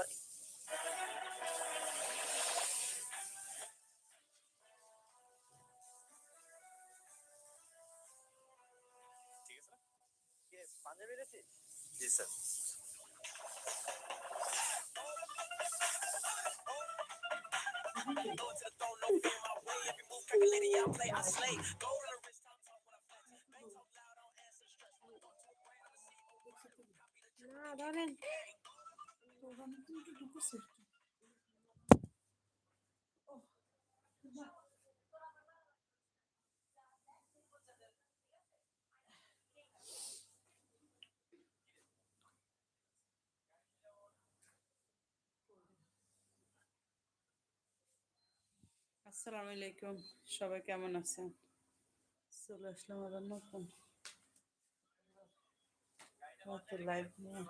করে ঠিক আছে না কে পাঞ্জাবি রেছি জি স্যার না আসসালামু আলাইকুম। সবাই কেমন আছেন? চলে আসলাম আবার নতুন। লাইভ নিয়ে।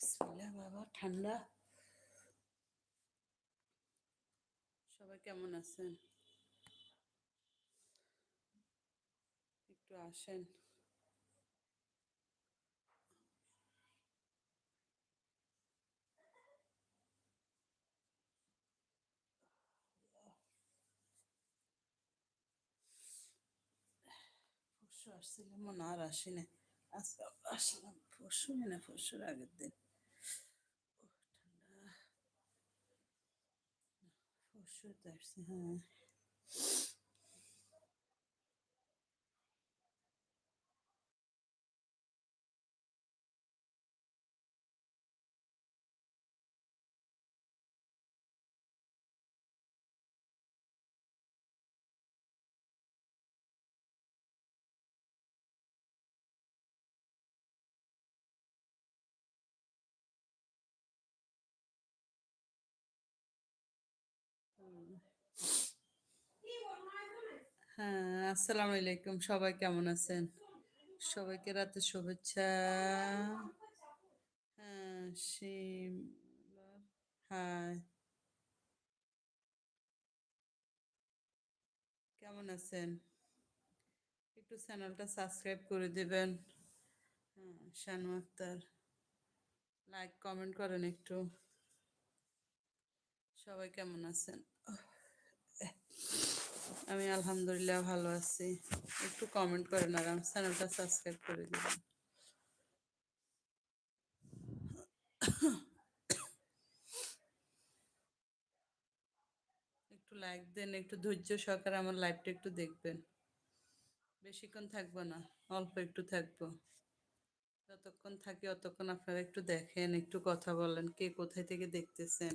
বিসমিল্লাহ, বাবা, ঠান্ডা। সবাই কেমন আছেন? একটু আসেন। পরশু আসছিলাম হয় আর আসি না আজকে আসলাম, পরশু মানে পরশুর আগের দিন ওহ, ঠান্ডা পরশু তো আসছি হ্যাঁ আসসালামু আলাইকুম। সবাই কেমন আছেন? সবাইকে রাতে শুভেচ্ছা। হ্যাঁ হ্যাঁ কেমন আছেন? একটু চ্যানেলটা সাবস্ক্রাইব করে দিবেন। হ্যাঁ শানু আক্তার। লাইক, কমেন্ট করেন একটু। সবাই কেমন আছেন? আমি আলহামদুলিল্লাহ ভালো আছি। একটু কমেন্ট করেন আর আমার চ্যানেলটা সাবস্ক্রাইব করে দিবেন একটু লাইক দেন, একটু ধৈর্য সহকারে আমার লাইভটা একটু দেখবেন। বেশিক্ষণ থাকব না, অল্প একটু থাকব। যতক্ষণ থাকি অতক্ষণ আপনারা একটু দেখেন, একটু কথা বলেন, কে কোথায় থেকে দেখতেছেন।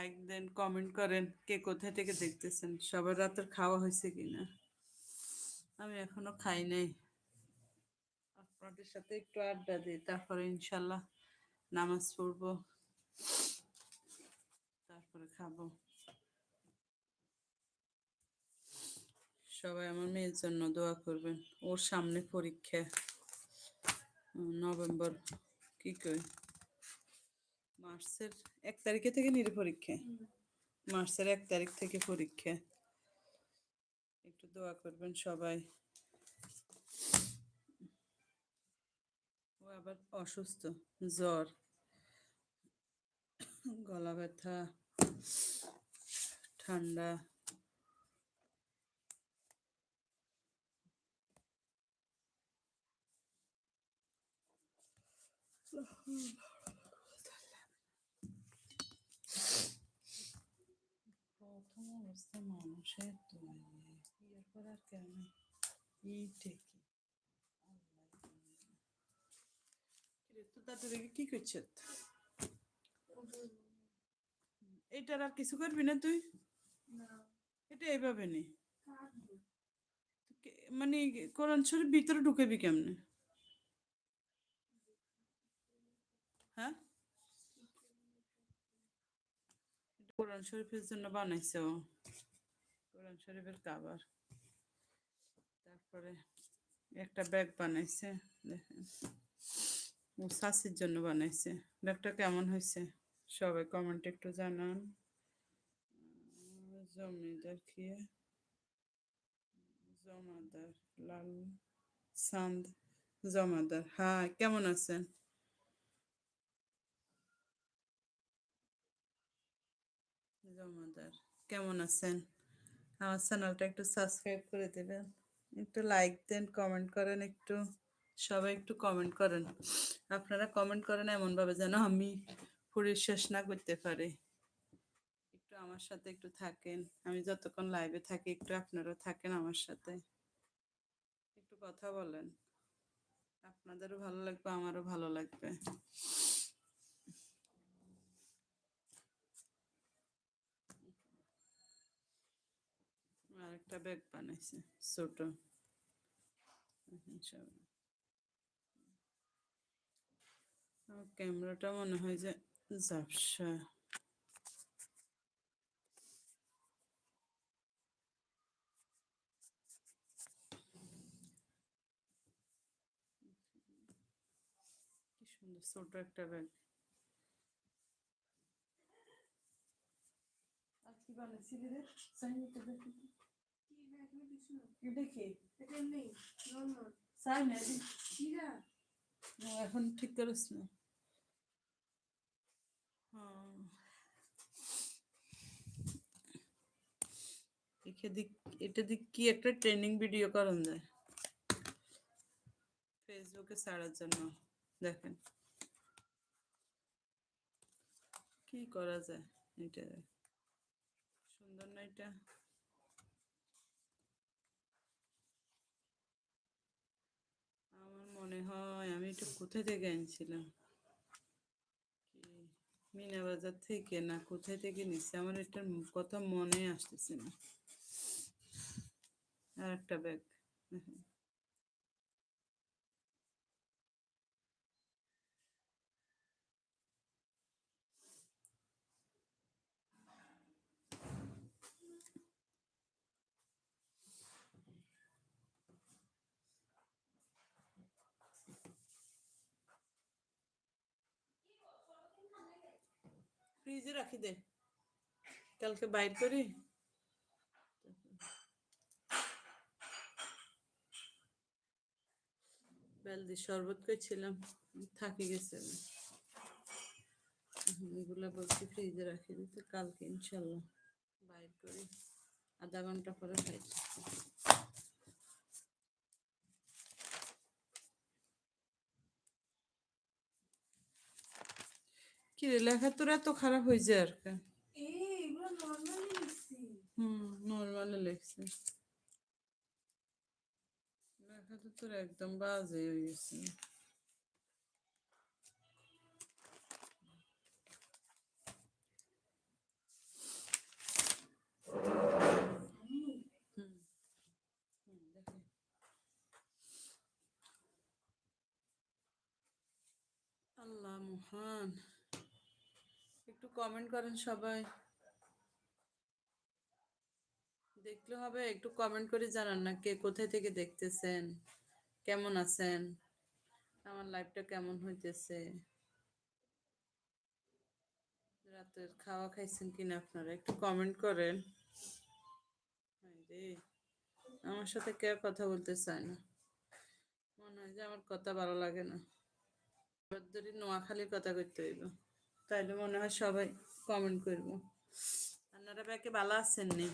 লাইক দেন কমেন্ট করেন কে কোথায় থেকে দেখতেছেন? সবার রাতের খাওয়া হয়েছে কিনা? আমি এখনও খাই নাই। আপনাদের সাথে একটু আড্ডা দিই, তারপরে ইনশাল্লাহ নামাজ পড়ব, তারপরে খাব। সবাই আমার মেয়ের জন্য দোয়া করবেন। ওর সামনে পরীক্ষা নভেম্বর, কি কই মার্চের এক তারিখে থেকে নিরে পরীক্ষা। মার্চের এক তারিখ থেকে পরীক্ষা। একটু দোয়া করবেন সবাই। ও আবার অসুস্থ জ্বর গলা ব্যথা ঠান্ডা। প্রথম অবস্থা মানুষের তৈরি বিয়ের করার কেন এই ঠিকই কি করছে এইটার আর কিছু করবি না তুই এটা এইভাবে নে কে- মানে কোরআন শরীফ ভিতরে ঢুকেবি কেমনে? হ্যাঁ কোরআন শরীফের জন্য বানাইছে? ও কোরআন শরীফের কাবার তারপরে একটা ব্যাগ বানাইছে, দেখেন। ও শাসির জন্য বানাইছে। ব্যাগটা কেমন হয়েছে? সবাই কমেন্ট একটু জানান। জমিদার খেয়ে জমাদার লাল সান্দ জমাদার। হ্যাঁ কেমন আছেন? জমাদার, কেমন আছেন? আমার চ্যানেলটা একটু সাবস্ক্রাইব করে দেবেন। একটু লাইক দেন কমেন্ট করেন, একটু সবাই একটু কমেন্ট করেন। আপনারা কমেন্ট করেন এমনভাবে যেন আমি পুরো শেষ না করতে পারি। একটু আমার সাথে একটু থাকেন। আমি যতক্ষণ লাইভে থাকি, একটু আপনারা থাকেন আমার সাথে। একটু কথা বলেন। আপনাদেরও ভালো লাগবে, আমারও ভালো লাগবে আর একটা ব্যাগ বানাইছে, ছোট। ক্যামেরাটা মনে হয় যে ঝাপসা। ছোট একটা ব্যাগ আর কি বানাইছিলি রে? চাইনি তো এটা না না, এখন ঠিক করিস না। হ্যাঁ। এটা দিক কি একটা ট্রেনিং ভিডিও করন যায় ফেসবুকে ছাড়ার জন্য দেখেন। কি করা যায় এটা? সুন্দর না এটা আমার মনে হয় আমি এটা কোথা থেকে আনছিলাম? মিনা বাজার থেকে না কোথায় থেকে নিচ্ছে আমার এটার কথা মনে আসতেছে না। আর একটা ব্যাগ ফ্রিজে রাখি দে। কালকে বাইর করি। বেলদি শরবত করছিলাম থাকি গেছে এগুলো বলছি ফ্রিজে রাখি দিতে, কালকে ইনশাল্লাহ বাইর করি। আধা ঘণ্টা পরে খাই। কি রে লেখা তোর এত খারাপ হয়ে যায় আর কি? হুম নর্মালি লিখছে। লেখা তো তোর একদম বাজে হয়ে গেছে। আল্লাহ মহান। একটু কমেন্ট করেন সবাই। দেখলে হবে, একটু কমেন্ট করে জানান না কে কোথায় থেকে দেখতেছেন, কেমন আছেন, আমার লাইফটা কেমন হইতেছে। রাতের খাওয়া খাইছেন কিনা আপনারা, একটু কমেন্ট করেন। আমার সাথে কে কথা বলতে চায় না। মনে হয় যে আমার কথা ভালো লাগে না। নোয়াখালীর কথা করতে হইব। তাইলে মনে হয় সবাই কমেন্ট করব। আপনারা ব্যাকে ভালো আছেন নি?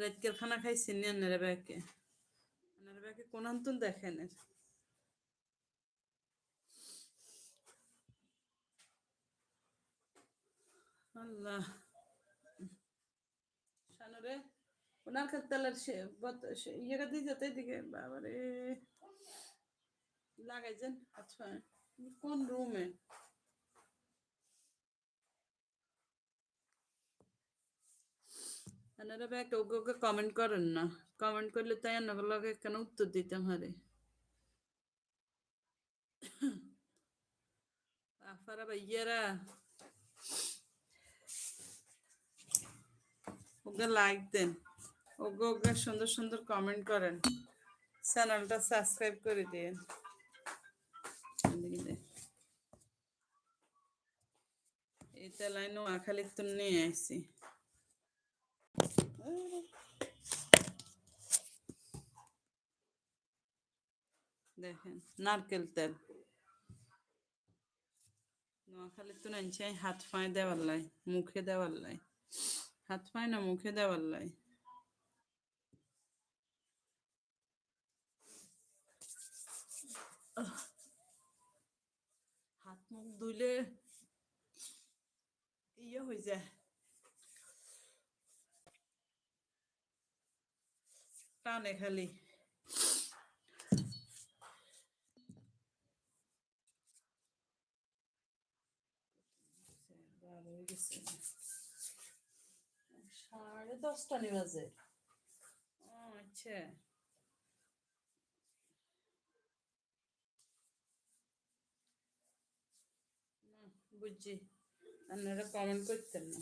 রাতকের খানা খাইছেন নি আপনারা ব্যাকে আপনারা ব্যাকে কোন আন্তন দেখেন? আল্লাহ। ওনার কাছে তেলের ইয়েটা দিয়ে যেতে এদিকে বাবারে। লাগাইছেন আচ্ছা কোন রুমে আপনারা ভাই একটা ওকে ওকে কমেন্ট করেন না। কমেন্ট করলে তাই লগে কেন উত্তর দিতাম হারে আফারা ভাইয়ারা ওকে লাইক দেন। ওকে ওকে সুন্দর সুন্দর কমেন্ট করেন। চ্যানেলটা সাবস্ক্রাইব করে দিন এই তেলাই নোয়াখালী তো নিয়ে আসছি দেখেন, নারকেল তেল। নোয়াখালী তো নাইছে হাত পায়ে দেওয়ার লাই, মুখে দেওয়ার লাই। হাত পায়ে না মুখে দেওয়ার লাই। হাত মুখ ধুইলে ইয়ে হয়ে যায়। টানে খালি। সাড়ে দশটা নি বাজে। আচ্ছা না, বুঝছি আপনারা কমেন্ট করতেন না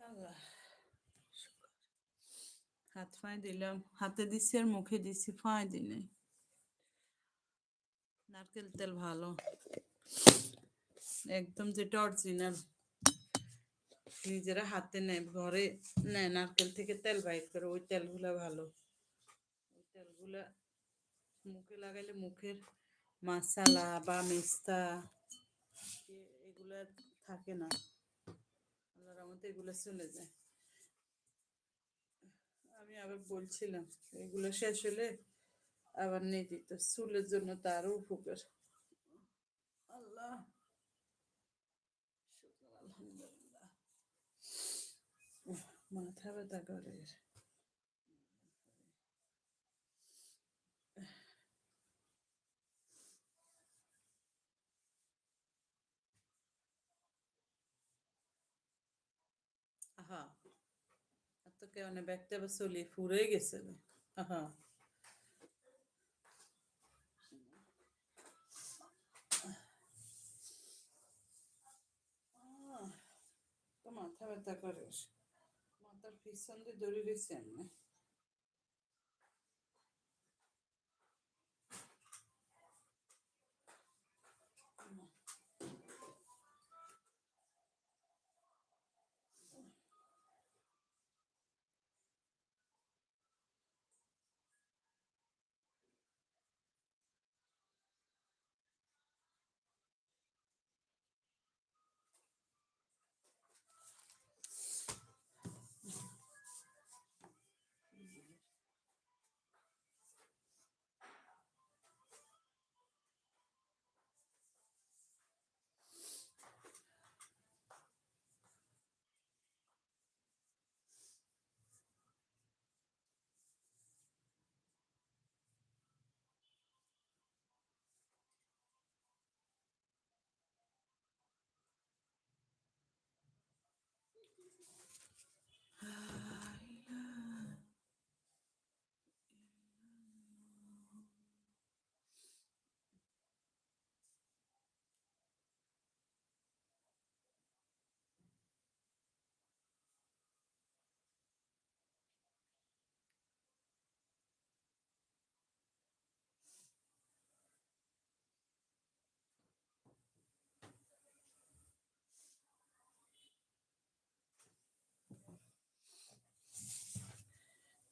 আল্লাহ হাত ফাঁই দিলাম হাতে দিছি আর মুখে দিছি ফাঁই দিলে নারকেল তেল ভালো একদম যেটা অরিজিনাল নিজেরা হাতে নেয়, ঘরে নেয়, নারকেল থেকে তেল বাইর করে, ওই তেলগুলা ভালো। ওই তেলগুলা মুখে লাগাইলে মুখের মাসালা বা মেস্তা এগুলা থাকে না। আল্লাহর রহমতে এগুলো চলে যায়। আমি আবার বলছিলাম, এগুলো শেষ হলে আবার নিয়ে দিত। চুলের জন্য তারও উপকার। আল্লাহ। শুকর আলহামদুলিল্লাহ। মাথা ব্যথা করে। আহা তো কেউ আবার চলি ফুরে গেছে আহ, তো মাথা ব্যথা করে মাথার পিছন দিয়ে দড়ি রয়েছে এমনি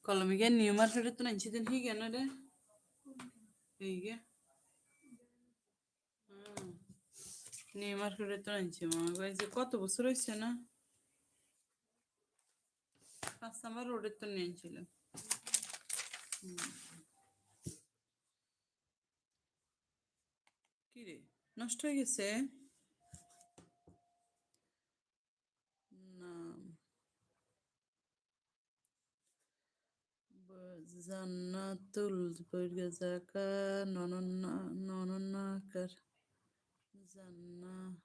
কলমিকে নিউ মার্কেটে তো নাইছি দিন হই কেন রে ಹೀಗೆ হুম নিউ মার্কেটে তো আনছি মামা ভাই যে কত বছর হয়েছে না পাঁচ আমার রোডের তো নিয়ে আনছিলাম কি রে নষ্ট হয়ে গেছে না জান্নাতুল বৈরজাকা ননন্না ননন্নাকার জান্নাতুল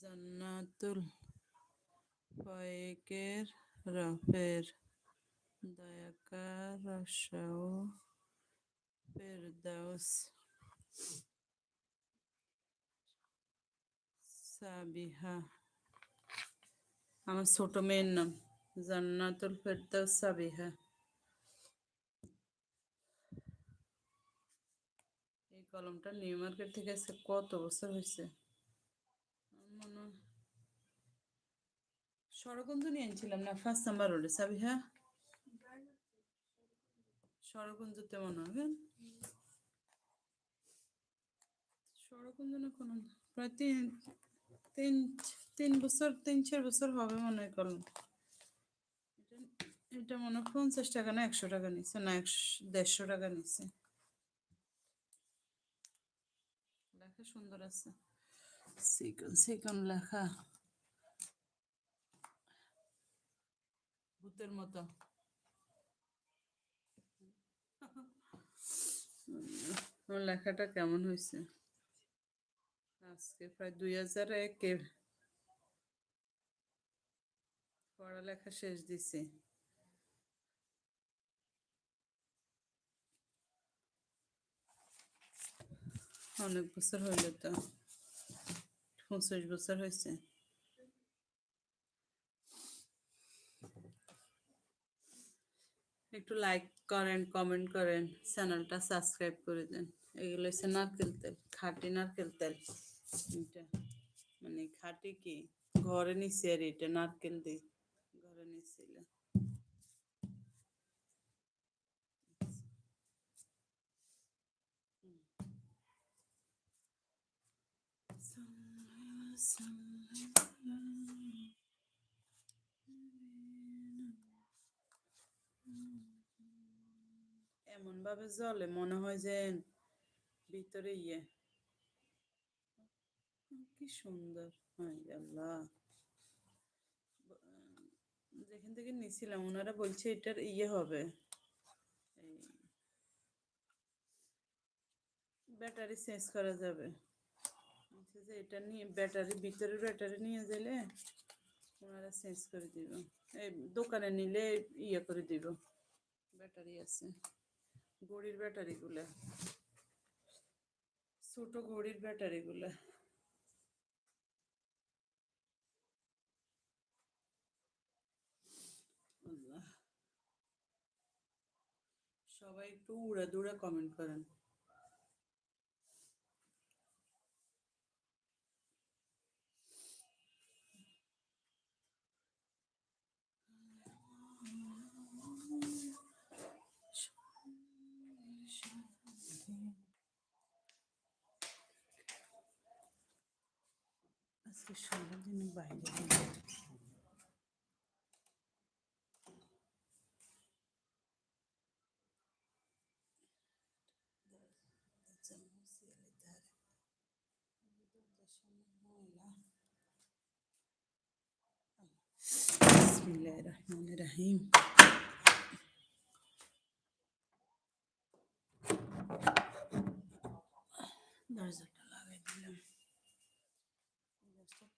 জান্নাতুল ফয়েকের রফের দয়াকার রসাও ফেরদাউস। সাবিহা, আমার ছোট মেয়ের নাম। জান্নাতুল ফেরদাউস সাবিহা এই কলমটা নিউ মার্কেট থেকে আসছে কত বছর হয়েছে? সরগঞ্জ নিয়ে আনছিলাম না ফার্স্ট নাম্বার রোডে সাবিহা? সরগঞ্জতে মনে হবে? সরগঞ্জ না কোনো প্রায় তিন তিন তিন বছর, তিন চার বছর হবে মনে হয় কলম। এটা- মনে পঞ্চাশ টাকা না একশো টাকা নিচ্ছে, না একশো, দেড়শো টাকা নিচ্ছে। লেখা সুন্দর আছে। সিকন সিকন লেখা। ভূতের মতো। লেখাটা কেমন হয়েছে? আজকে প্রায় দুই হাজার একের। পড়ালেখা শেষ দিছি। অনেক বছর হইল তো। পঁচিশ বছর হয়েছে একটু লাইক করেন কমেন্ট করেন চ্যানেলটা সাবস্ক্রাইব করে দেন। এগুলো হচ্ছে নারকেল তেল, খাঁটি নারকেল তেল। এটা মানে খাটি কি? ঘরে নিছি আর এটা নারকেল দি ঘরে নিছিল। এমন ভাবে জলে মনে হয় যে ভিতরে ইয়ে। কি সুন্দর। যেখান থেকে নিছিলাম, ওনারা বলছে এটার ইয়ে হবে। ব্যাটারি চেঞ্জ করা যাবে। বলছে যে এটা নিয়ে ব্যাটারি ভিতরের ব্যাটারি নিয়ে গেলে ওনারা চেঞ্জ করে দিব এই দোকানে নিলে ইয়ে করে দিব ব্যাটারি আছে ঘড়ির ব্যাটারিগুলা ছোট ঘড়ির ব্যাটারিগুলা আল্লাহ। সবাই একটু উড়া দুড়া কমেন্ট করেন আজকে সারাদিন বাইরে ছিলাম।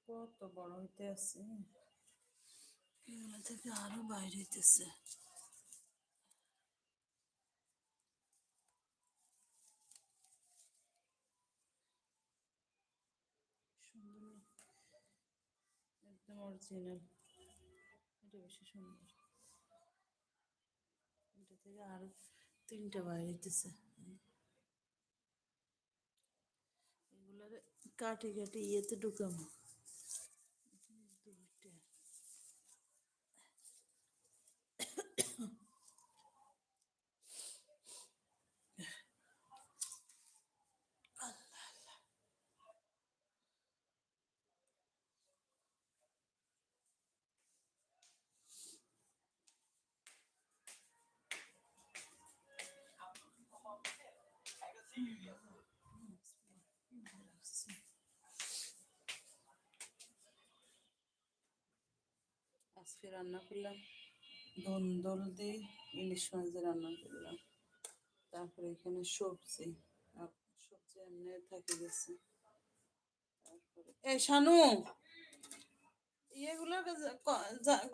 কত বড় হইতে আছে। এগুলো থেকে আরও বাইরে হইতেছে। একদম অরিজিনাল এটা বেশি সুন্দর। এটা থেকে আরও তিনটা বাইরে হইতেছে। এগুলার কাটি কাটি ইয়েতে ঢুকাবো। রান্না করলাম। ধন্দল দিয়ে ইলিশ মাছ দিয়ে রান্না করলাম। তারপরে এখানে সবজি সবজি এমনি থাকে গেছে। শানু, ইয়েগুলো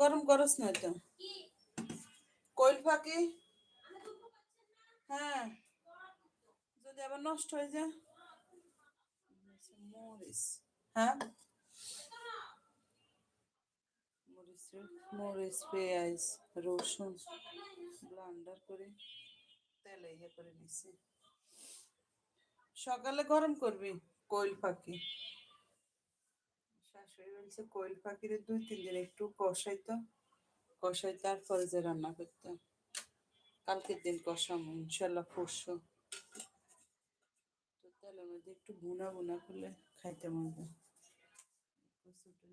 গরম করস না তো কইল ফাঁকি। হ্যাঁ যদি আবার নষ্ট হয়ে যায়। মরিচ। হ্যাঁ? মরিচ পেঁয়াজ রসুন ব্লান্ডার করে তেলে ইয়ে করে নিছি। সকালে গরম করবি কোয়েল পাখি? শাশুড়ি বলছে, কোয়েল পাখির দুই, তিন দিন একটু কষাইতো। কষাই তারপরে যে রান্না করতাম কালকের দিন কষামো, ইনশাল্লাহ পরশু। তো তেলের মধ্যে একটু ভুনা ভুনা করলে খাইতে মজা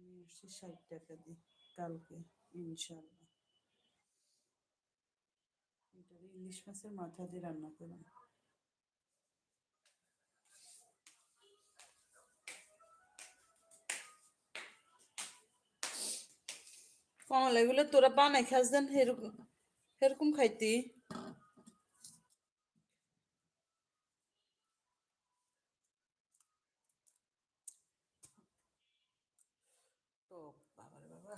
নিয়ে আসছি, ষাট টাকা দিয়ে। কালকে ইনশাল্লাহ এটা ইলিশ মাছের মাথা দিয়ে রান্না করলাম কমলা, এগুলো তোরা বানাই খাস দেন এরকম এরকম খাইতি টক বাবারে বাবা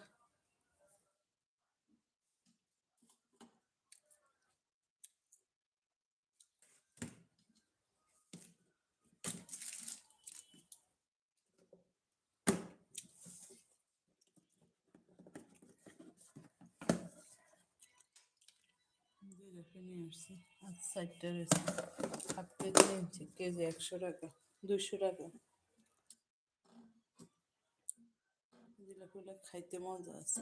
যে রেখে নিয়ে আসছি আর সাইডটা রয়েছে হাফ কেজি নিয়েছি, কেজি একশো টাকা দুশো টাকা। জিলাপিগুলো খাইতে মজা আছে।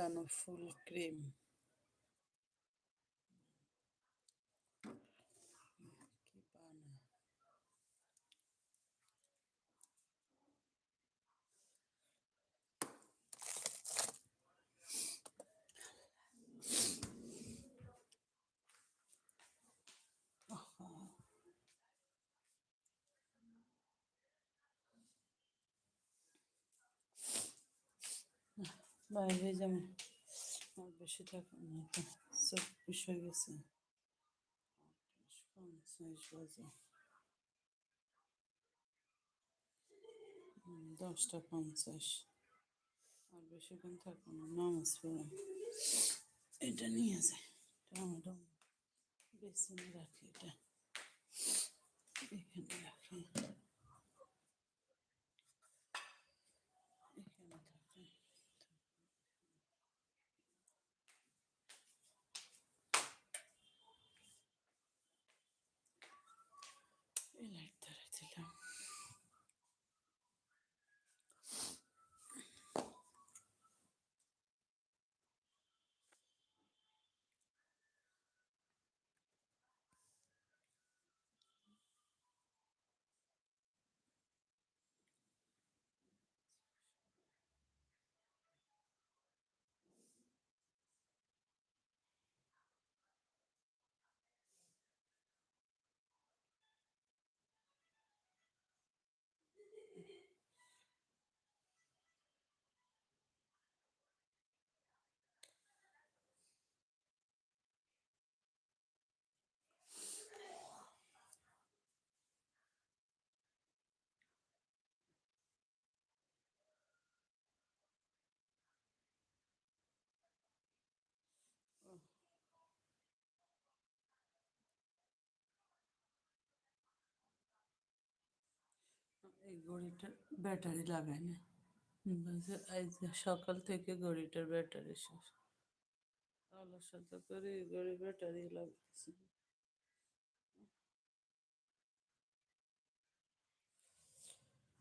dá no full cream. বাইরে যেমন আর বেশি টাকা নেই তো চব্বিশ হয়ে গেছে। পঞ্চাশ বাজে। দশটা পঞ্চাশ। আর বেশিক্ষণ থাকব না, নামাজ পড়ে। এটা নিয়ে যায় টমেটো বেসিনে রাখি এটা। এখানে রাখি এখানে থাকে এই লাইট ধরে দিলাম ঘড়িটা ব্যাটারি লাগাই না। সকাল থেকে ঘড়িটার ব্যাটারি শেষ। অলসতা করে ঘড়ি ব্যাটারি লাগাইছি।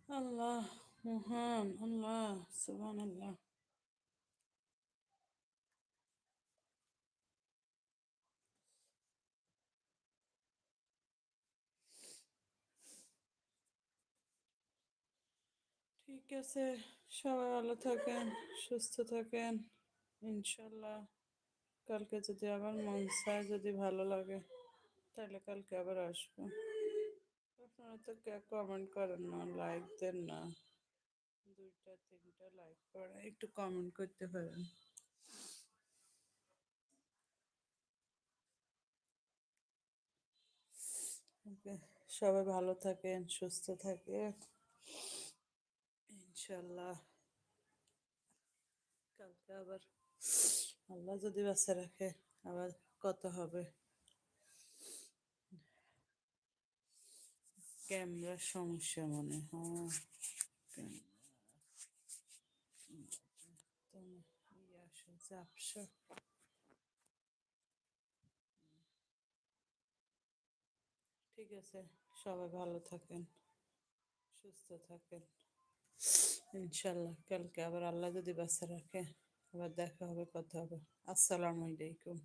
আল্লাহ, মহান আল্লাহ সুবহান আল্লাহ ঠিক আছে, সবাই ভালো থাকেন, সুস্থ থাকেন, ইনশাল্লাহ। কালকে যদি আবার মন চায়, যদি ভালো লাগে, তাহলে কালকে আবার আসব। আপনারা তো কমেন্ট করেন না লাইক দেন না। দুইটা, তিনটা লাইক করে, একটু কমেন্ট করতে পারেন। সবাই ভালো থাকেন, সুস্থ থাকেন। ইনশাল্লাহ কালকে আবার আল্লাহ যদি বাঁচা রাখে, আবার কত হবে? ক্যামেরার সমস্যা মনে হয়। ক্যামেরা ঠিক আছে, সবাই ভালো থাকেন, সুস্থ থাকেন। ইনশাল্লাহ কালকে আবার আল্লাহ যদি বাসা রাখে আবার দেখা হবে কথা হবে। আসসালামু আলাইকুম।